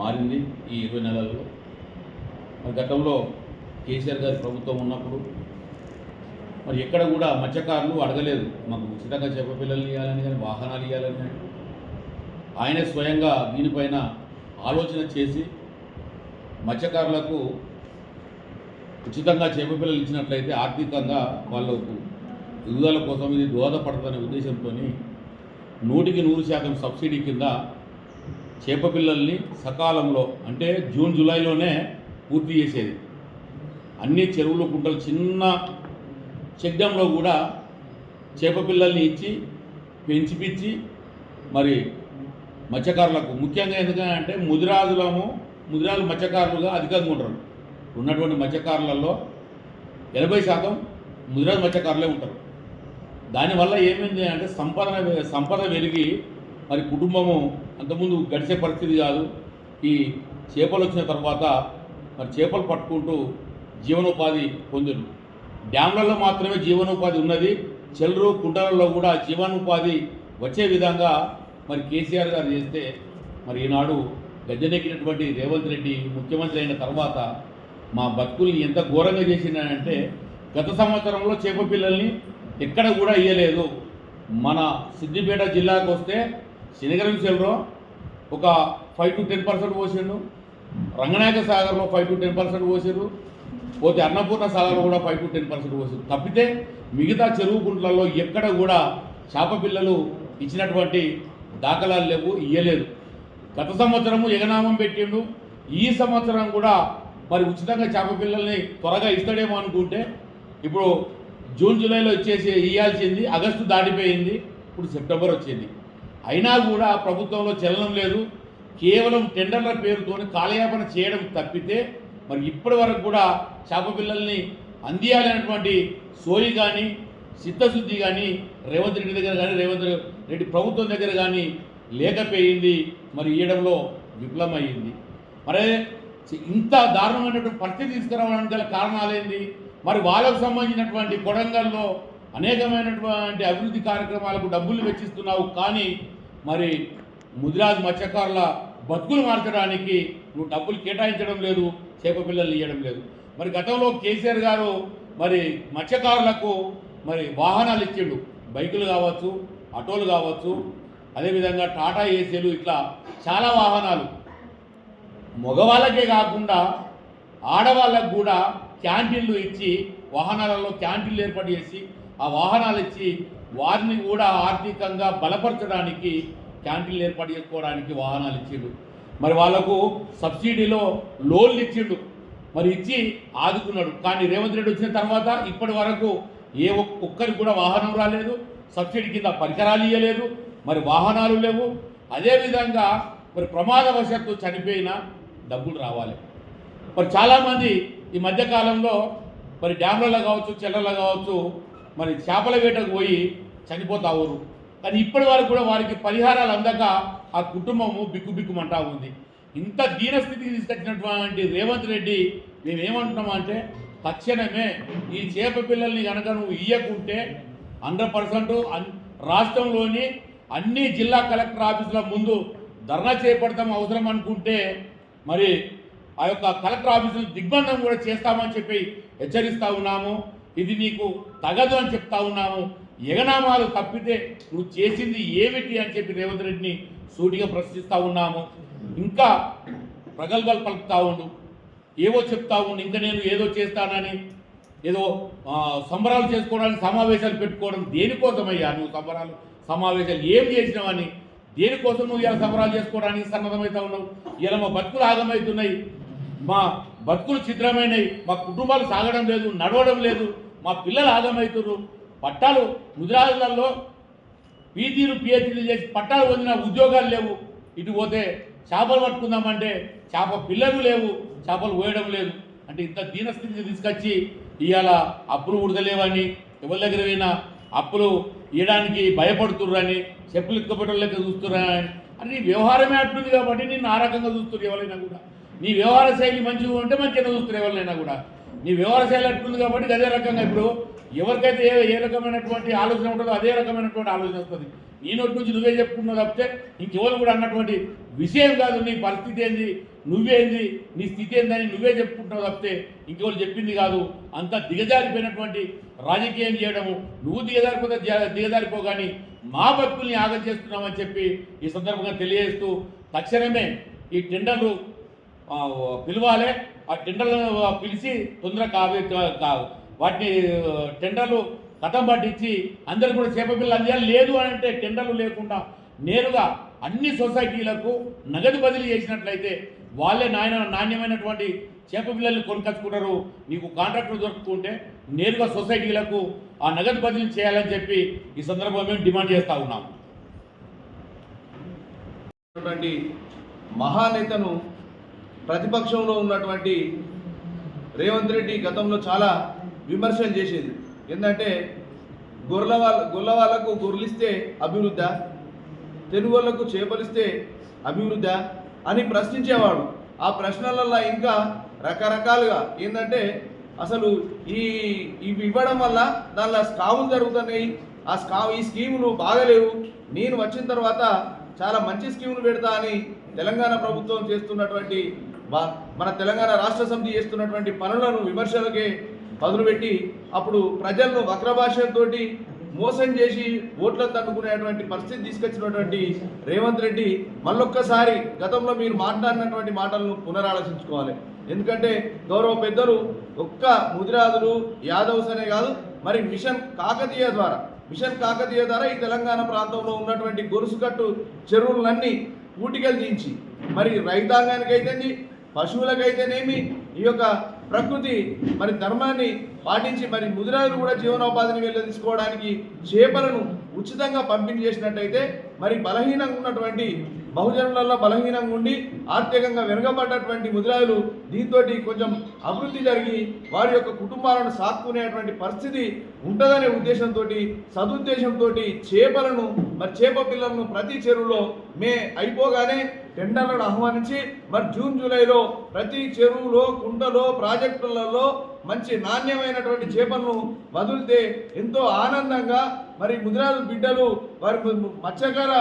మారింది ఈ ఇరవై నెలల్లో. మరి గతంలో కేసీఆర్ గారి ప్రభుత్వం ఉన్నప్పుడు మరి ఎక్కడ కూడా మత్స్యకారులు అడగలేదు మాకు ఉచితంగా చేప పిల్లలు ఇవ్వాలని కానీ వాహనాలు ఇవ్వాలని కానీ. ఆయనే స్వయంగా దీనిపైన ఆలోచన చేసి మత్స్యకారులకు ఉచితంగా చేప పిల్లలు ఇచ్చినట్లయితే ఆర్థికంగా వాళ్ళకు ఎదుగుదల కోసం ఇది దోహదపడుతుందనే ఉద్దేశంతో నూటికి నూరు శాతం సబ్సిడీ కింద చేప పిల్లల్ని సకాలంలో అంటే జూన్ జూలైలోనే పూర్తి చేసేది. అన్ని చెరువులు కుంటలు చిన్న చెక్ డ్యాంలో కూడా చేప పిల్లల్ని ఇచ్చి పెంచిపిచ్చి మరి మత్స్యకారులకు ముఖ్యంగా ఎందుకంటే ముదిరాజులము ముదిరాజులు మత్స్యకారులుగా అధికంగా ఉంటారు. ఉన్నటువంటి మత్స్యకారులలో ఎనభై శాతం ముదిరాజు మత్స్యకారులే ఉంటారు. దానివల్ల ఏమైంది అంటే సంపద సంపద పెరిగి మరి కుటుంబము అంతకుముందు గడిచే పరిస్థితి కాదు. ఈ చేపలు వచ్చిన తర్వాత మరి చేపలు పట్టుకుంటూ జీవనోపాధి పొందిరు డ్యాంలలో మాత్రమే జీవనోపాధి ఉన్నది. చెల్లరు కుంటలలో కూడా జీవనోపాధి వచ్చే విధంగా మరి కేసీఆర్ గారు చేస్తే మరి ఈనాడు గద్దెనెక్కినటువంటి రేవంత్ రెడ్డి ముఖ్యమంత్రి అయిన తర్వాత మా బతుకుల్ని ఎంత ఘోరంగా చేసిందంటే గత సంవత్సరంలో చేప పిల్లల్ని ఎక్కడ కూడా ఇయ్యలేదు. మన సిద్దిపేట జిల్లాకు వస్తే శనిగరం చెల్లో ఒక ఫైవ్ టు టెన్ పర్సెంట్ పోసిండు. రంగనాయక సాగర్లో ఫైవ్ టు టెన్ పర్సెంట్ పోసారు పోతే అన్నపూర్ణ సాగర్లో కూడా ఫైవ్ టు టెన్ పర్సెంట్ పోసారు తప్పితే మిగతా చెరువు గుంట్లలో ఎక్కడ కూడా చేప పిల్లలు ఇచ్చినటువంటి దాఖలాలు లేవు ఇయ్యలేదు. గత సంవత్సరము ఎగనామం పెట్టిండు. ఈ సంవత్సరం కూడా మరి ఉచితంగా చేప పిల్లల్ని త్వరగా ఇస్తాడేమో అనుకుంటే ఇప్పుడు జూన్ జూలైలో వచ్చేసి ఇవ్వాల్సింది ఆగస్టు దాటిపోయింది. ఇప్పుడు సెప్టెంబర్ వచ్చింది. అయినా కూడా ప్రభుత్వంలో చలనం లేదు. కేవలం టెండర్ల పేరుతోనే కాలయాపన చేయడం తప్పితే మరి ఇప్పటి వరకు కూడా చేప పిల్లల్ని అందియాలనేటువంటి సోయి కానీ చిత్తశుద్ధి కానీ రేవంత్ రెడ్డి దగ్గర కానీ రేవంత్ రెడ్డి ప్రభుత్వం దగ్గర కానీ లేకపోయింది మరి ఇవ్వడంలో విఫలమైంది మరి ఇంత దారుణమైనటువంటి పరిస్థితి తీసుకురావడానికి గల కారణాలేంది? మరి వాళ్ళకు సంబంధించినటువంటి కొడంగల్లో అనేకమైనటువంటి అభివృద్ధి కార్యక్రమాలకు డబ్బులు వెచ్చిస్తున్నావు. కానీ మరి ముదిరాజ్ మత్స్యకారుల బతుకులు మార్చడానికి నువ్వు డబ్బులు కేటాయించడం లేదు చేప పిల్లలు ఇవ్వడం లేదు. మరి గతంలో కేసీఆర్ గారు మరి మత్స్యకారులకు మరి వాహనాలు ఇచ్చిండు. బైకులు కావచ్చు ఆటోలు కావచ్చు అదేవిధంగా టాటా ఏసీలు ఇట్లా చాలా వాహనాలు. మగవాళ్ళకే కాకుండా ఆడవాళ్ళకు కూడా క్యాంటీన్లు ఇచ్చి వాహనాలలో క్యాంటీన్లు ఏర్పాటు చేసి ఆ వాహనాలు ఇచ్చి వారిని కూడా ఆర్థికంగా బలపరచడానికి క్యాంటీన్లు ఏర్పాటు చేసుకోవడానికి వాహనాలు ఇచ్చిండు మరి వాళ్ళకు సబ్సిడీలో లోన్లు ఇచ్చిండు మరి ఇచ్చి ఆదుకున్నాడు. కానీ రేవంత్ రెడ్డి వచ్చిన తర్వాత ఇప్పటి వరకు ఏ ఒక్కరికి కూడా వాహనం రాలేదు. సబ్సిడీ కింద పరికరాలు ఇవ్వలేదు మరి వాహనాలు లేవు. అదేవిధంగా మరి ప్రమాదవశాత్తు చనిపోయిన డబ్బులు రావాలి. మరి చాలామంది ఈ మధ్యకాలంలో మరి డ్యామ్లలో కావచ్చు చెర్లలో కావచ్చు మరి చేపల వేటకు పోయి చనిపోతా ఊరు. కానీ ఇప్పటి వరకు కూడా వారికి పరిహారాలు అందక ఆ కుటుంబము బిక్కుబిక్కుమంటా ఉంది. ఇంత దీనస్థితికి తీసుకొచ్చినటువంటి రేవంత్ రెడ్డి మేము తక్షణమే ఈ చేప పిల్లల్ని కనుక నువ్వు ఇయ్యకుంటే హండ్రెడ్ పర్సెంట్ రాష్ట్రంలోని అన్ని జిల్లా కలెక్టర్ ఆఫీసుల ముందు ధర్నా చేపడతాం అవసరం అనుకుంటే మరి ఆ యొక్క కలెక్టర్ ఆఫీసులు దిగ్బంధం కూడా చేస్తామని చెప్పి హెచ్చరిస్తా ఉన్నాము. ఇది నీకు తగదు అని చెప్తా ఉన్నాము ఎగనామాలు తప్పితే నువ్వు చేసింది ఏమిటి అని చెప్పి రేవంత్ రెడ్డిని సూటిగా ప్రశ్నిస్తూ ఉన్నాము. ఇంకా ప్రగల్భాలు పలుకుతా ఉండు. ఏవో చెప్తా ఉండు. ఇంకా నేను ఏదో చేస్తానని ఏదో సంబరాలు చేసుకోవడానికి సమావేశాలు పెట్టుకోవడం దేనికోసమయ్యా నువ్వు సంబరాలు సమావేశాలు ఏం చేసినావని? దేనికోసం నువ్వు ఇలా సంబరాలు చేసుకోవడానికి సన్నద్ధమవుతా ఉన్నావు? ఇలా మా బతుకులు ఆగమవుతున్నాయి మా బతుకులు చిత్రమైనవి మా కుటుంబాలు సాగడం లేదు నడవడం లేదు. మా పిల్లలు ఆగమవుతున్నారు పట్టాలు ముదిరాజులలో పీజీలు పిహెచ్డీలు చేసి పట్టాలు పొందిన ఉద్యోగాలు లేవు. ఇటు పోతే చేపలు పట్టుకుందామంటే చేప పిల్లలు లేవు. చేపలు పోయడం లేదు. అంటే ఇంత దీనస్థితిని తీసుకొచ్చి ఇవాళ అప్పులు ఉడతలేవని ఎవరి దగ్గర పోయినా అప్పులు ఇవ్వడానికి భయపడుతుర్రని చెప్పులు ఎక్కబెట్టడం లెక్క చూస్తున్నారని అని నీ వ్యవహారమే అట్టుంది కాబట్టి నేను ఆ రకంగా చూస్తున్నారు ఎవరైనా కూడా. నీ వ్యవహార శైలి మంచిగా ఉంటే మంచిగా చూస్తున్నారు ఎవరైనా కూడా. నీ వ్యవహార శైలి కాబట్టి అదే రకంగా ఇప్పుడు ఎవరికైతే ఏ ఏ రకమైనటువంటి ఆలోచన ఉంటుందో అదే రకమైనటువంటి ఆలోచన వస్తుంది. నీ నోటి నుంచి నువ్వే చెప్పుకున్నావు తప్పితే ఇంకెవరు కూడా అన్నటువంటి విషయం కాదు నీ పరిస్థితి ఏంది నువ్వేంది నీ స్థితి ఏందని నువ్వే చెప్పుకుంటున్నావు తప్పితే ఇంకెవరు చెప్పింది కాదు. అంత దిగజారిపోయినటువంటి రాజకీయం చేయడము నువ్వు దిగజారిపోతే దిగజారిపో కానీ మా బతుకుల్ని ఆగం చేస్తున్నామని చెప్పి ఈ సందర్భంగా తెలియజేస్తూ తక్షణమే ఈ టెండర్లు పిలవాలే. ఆ టెండర్లను పిలిచి తొందరగా కావే వాటిని టెండర్లు కథం పట్టించి అందరు కూడా చేప పిల్లలు అందియాలి. లేదు అని అంటే టెండర్లు లేకుండా నేరుగా అన్ని సొసైటీలకు నగదు బదిలీ చేసినట్లయితే వాళ్ళే నాయన నాణ్యమైనటువంటి చేప పిల్లల్ని కొనుకొచ్చుకుంటారు. నీకు కాంట్రాక్టర్ దొరుకుతుంటే నేరుగా సొసైటీలకు ఆ నగదు బదిలీ చేయాలని చెప్పి ఈ సందర్భంగా మేము డిమాండ్ చేస్తూ ఉన్నాం. మహానేతను ప్రతిపక్షంలో ఉన్నటువంటి రేవంత్ రెడ్డి గతంలో చాలా విమర్శలు చేసేది. ఏంటంటే గొర్రెల వాళ్ళ గొర్రెల వాళ్ళకు గొర్రెలిస్తే అభివృద్ధ తెలుగు వాళ్ళకు చేపలిస్తే అభివృద్ధ అని ప్రశ్నించేవాడు. ఆ ప్రశ్నలలో ఇంకా రకరకాలుగా ఏంటంటే అసలు ఈ ఇవి ఇవ్వడం వల్ల దానిలో స్కాములు జరుగుతున్నాయి. ఆ స్కా ఈ స్కీములు బాగలేవు. నేను వచ్చిన తర్వాత చాలా మంచి స్కీములు పెడతా అని తెలంగాణ ప్రభుత్వం చేస్తున్నటువంటి మన తెలంగాణ రాష్ట్ర సమితి చేస్తున్నటువంటి పనులను విమర్శలకే మొదలుపెట్టి అప్పుడు ప్రజలను వక్రభాషతోటి మోసం చేసి ఓట్లను తన్నుకునేటువంటి పరిస్థితి తీసుకొచ్చినటువంటి రేవంత్ రెడ్డి మళ్ళొక్కసారి గతంలో మీరు మాట్లాడినటువంటి మాటలను పునరాలోచించుకోవాలి. ఎందుకంటే గౌరవ పెద్దలు ఒక్క ముదిరాజులు యాదవ్స్ అనే కాదు మరి మిషన్ కాకతీయ ద్వారా మిషన్ కాకతీయ ద్వారా ఈ తెలంగాణ ప్రాంతంలో ఉన్నటువంటి గొలుసుకట్టు చెరువులన్నీ ఊటికలు దించి మరి రైతాంగానికైతేంది పశువులకైతేనేమి ఈ యొక్క ప్రకృతి మరి ధర్మాన్ని పాటించి మరి ముదిరాజులు కూడా జీవనోపాధిని వెళ్ళదీసుకోవడానికి చేపలను ఉచితంగా పంపిణీ చేసినట్టయితే మరి బలహీనంగా ఉన్నటువంటి బహుజనులలో బలహీనంగా ఉండి ఆర్థికంగా వెనుకబడ్డటువంటి ముదిరాజులు దీంతో కొంచెం అభివృద్ధి జరిగి వారి యొక్క కుటుంబాలను సాక్కునేటువంటి పరిస్థితి ఉంటుందనే ఉద్దేశంతో సదుద్దేశంతో చేపలను మరి చేప పిల్లలను ప్రతి చెరువులో మే అయిపోగానే టెండర్లను ఆహ్వానించి మరి జూన్ జూలైలో ప్రతి చెరువులో కుంటలో ప్రాజెక్టులలో మంచి నాణ్యమైనటువంటి చేపలను వదిలితే ఎంతో ఆనందంగా మరి ముదిరాజు బిడ్డలు వారి మత్స్యకార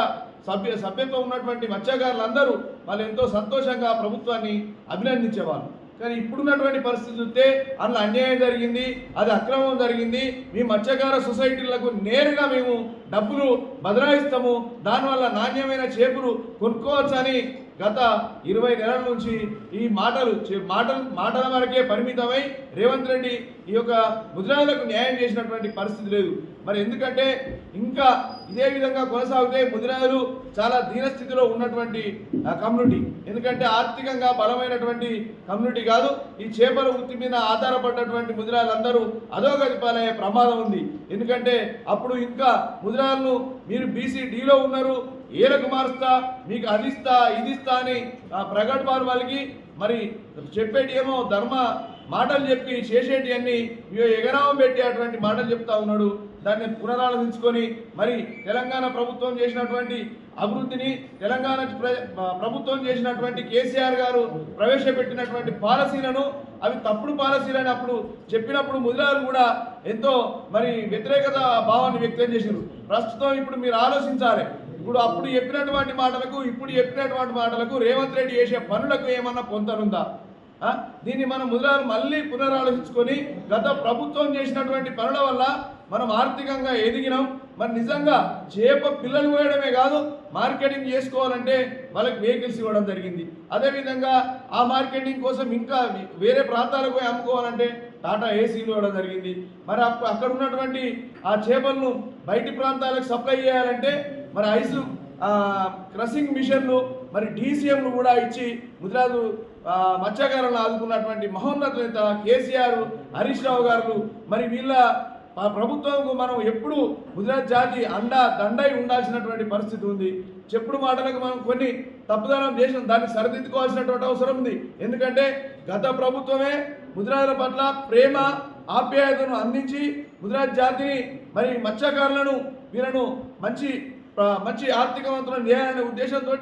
సభ్య సభ్యత్వం ఉన్నటువంటి మత్స్యకారులందరూ వాళ్ళు ఎంతో సంతోషంగా ప్రభుత్వాన్ని అభినందించేవాళ్ళు. కానీ ఇప్పుడున్నటువంటి పరిస్థితి చూస్తే అందులో అన్యాయం జరిగింది అది అక్రమం జరిగింది. మీ మత్స్యకార సొసైటీలకు నేరుగా మేము డబ్బులు బదలాయిస్తాము. దానివల్ల నాణ్యమైన చేపలు కొనుక్కోవచ్చని గత ఇరవై నెలల నుంచి ఈ మాటలు మాటలు మాటల వరకే పరిమితమై రేవంత్ రెడ్డి ఈ యొక్క ముద్రాలకు న్యాయం చేసినటువంటి పరిస్థితి లేదు. మరి ఎందుకంటే ఇంకా ఇదే విధంగా కొనసాగితే ముదిరాజులు చాలా దీనస్థితిలో ఉన్నటువంటి కమ్యూనిటీ. ఎందుకంటే ఆర్థికంగా బలమైనటువంటి కమ్యూనిటీ కాదు ఈ చేపల వృత్తి మీద ఆధారపడ్డటువంటి ముదిరాలందరూ అధోగతి పాలయ్యే ప్రమాదం ఉంది. ఎందుకంటే అప్పుడు ఇంకా ముదిరాలను మీరు బీసీ డీలో ఉన్నారు ఏలకు మారుస్తా మీకు అదిస్తా ఇదిస్తా అని ఆ ప్రగల్భాలు వాళ్ళకి మరి చెప్పేటి ఏమో ధర్మ మాటలు చెప్పి చేసేటి అన్ని ఎగరావం పెట్టి అటువంటి మాటలు చెప్తా ఉన్నాడు. దాన్ని పునరాలోచించుకొని మరి తెలంగాణ ప్రభుత్వం చేసినటువంటి అభివృద్ధిని తెలంగాణ ప్ర- ప్రభుత్వం చేసినటువంటి కేసీఆర్ గారు ప్రవేశపెట్టినటువంటి పాలసీలను అవి తప్పుడు పాలసీలని అప్పుడు చెప్పినప్పుడు ముదిరాలు కూడా ఎంతో మరి వ్యతిరేకత భావాన్ని వ్యక్తం చేశారు ప్రస్తుతం ఇప్పుడు మీరు ఆలోచించాలి. ఇప్పుడు అప్పుడు చెప్పినటువంటి మాటలకు ఇప్పుడు చెప్పినటువంటి మాటలకు రేవంత్ రెడ్డి చేసే పనులకు ఏమన్నా పొంతనుందా దీన్ని మనం ముదిరాలు మళ్ళీ పునరాలోచించుకొని గత ప్రభుత్వం చేసినటువంటి పనుల వల్ల మనం ఆర్థికంగా ఎదిగినాం. మరి నిజంగా చేప పిల్లలు పోయడమే కాదు మార్కెటింగ్ చేసుకోవాలంటే వాళ్ళకి వెహికల్స్ ఇవ్వడం జరిగింది. అదేవిధంగా ఆ మార్కెటింగ్ కోసం ఇంకా వేరే ప్రాంతాలకు పోయి అమ్ముకోవాలంటే టాటా ఏసీలు ఇవ్వడం జరిగింది. మరి అక్కడ ఉన్నటువంటి ఆ చేపలను బయటి ప్రాంతాలకు సప్లై చేయాలంటే మరి ఐసు క్రసింగ్ మిషన్లు మరి డీసీఎంలు కూడా ఇచ్చి ముదిరాజు మత్స్యకారులను ఆదుకున్నటువంటి మహోన్నత నేత కేసీఆర్ హరీష్ రావు గారు మరి వీళ్ళ ప్రభుత్వంకు మనం ఎప్పుడు గుజరాత్ జాతి అండ దండై ఉండాల్సినటువంటి పరిస్థితి ఉంది. చెప్పుడు మాటలకు మనం కొన్ని తప్పుదనం చేసిన దాన్ని సరిదిద్దుకోవాల్సినటువంటి అవసరం ఉంది. ఎందుకంటే గత ప్రభుత్వమే ముద్రాల పట్ల ప్రేమ ఆప్యాయతను అందించి ముద్రాజ్ జాతిని మరి మత్స్యకారులను వీళ్ళను మంచి మంచి ఆర్థికవంతులను చేయాలనే ఉద్దేశంతో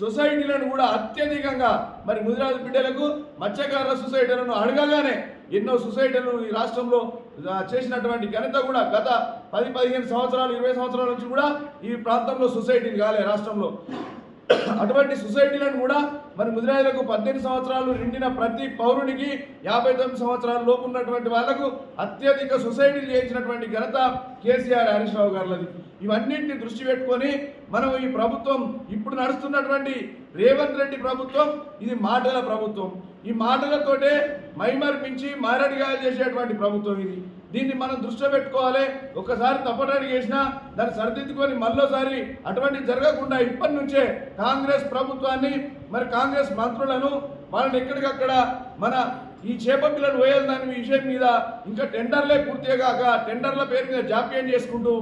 సొసైటీలను కూడా అత్యధికంగా మరి ముదిరాజు బిడ్డలకు మత్స్యకారుల సొసైటీలను అడగగానే ఎన్నో సొసైటీలు ఈ రాష్ట్రంలో చేసినటువంటి ఘనత కూడా గత పది పదిహేను సంవత్సరాలు ఇరవై సంవత్సరాల నుంచి కూడా ఈ ప్రాంతంలో సొసైటీలు కాలే రాష్ట్రంలో. అటువంటి సొసైటీలను కూడా మరి ముదిరాజులకు పద్దెనిమిది సంవత్సరాలు నిండిన ప్రతి పౌరునికి యాభై తొమ్మిది సంవత్సరాల లోపు ఉన్నటువంటి వాళ్ళకు అత్యధిక సొసైటీలు చేయించినటువంటి ఘనత కేసీఆర్ హరీష్ రావు గారులది. ఇవన్నింటిని దృష్టి పెట్టుకొని మనం ఈ ప్రభుత్వం ఇప్పుడు నడుస్తున్నటువంటి రేవంత్ రెడ్డి ప్రభుత్వం ఇది మాటల ప్రభుత్వం. ఈ మాటలతోటే మైమర్పించి మారడిగాయలు చేసేటువంటి ప్రభుత్వం ఇది. దీన్ని మనం దృష్టిలో పెట్టుకోవాలి. ఒకసారి తప్పటడి చేసినా దాన్ని సరిదిద్దుకొని మళ్ళోసారి అటువంటి జరగకుండా ఇప్పటి నుంచే కాంగ్రెస్ ప్రభుత్వాన్ని మరి కాంగ్రెస్ మంత్రులను వాళ్ళని ఎక్కడికక్కడ మన ఈ చేప పిల్లలు దాని విషయం మీద ఇంకా టెండర్లే పూర్తిగా కాక టెండర్ల పేరు మీద జాప్యం చేసుకుంటూ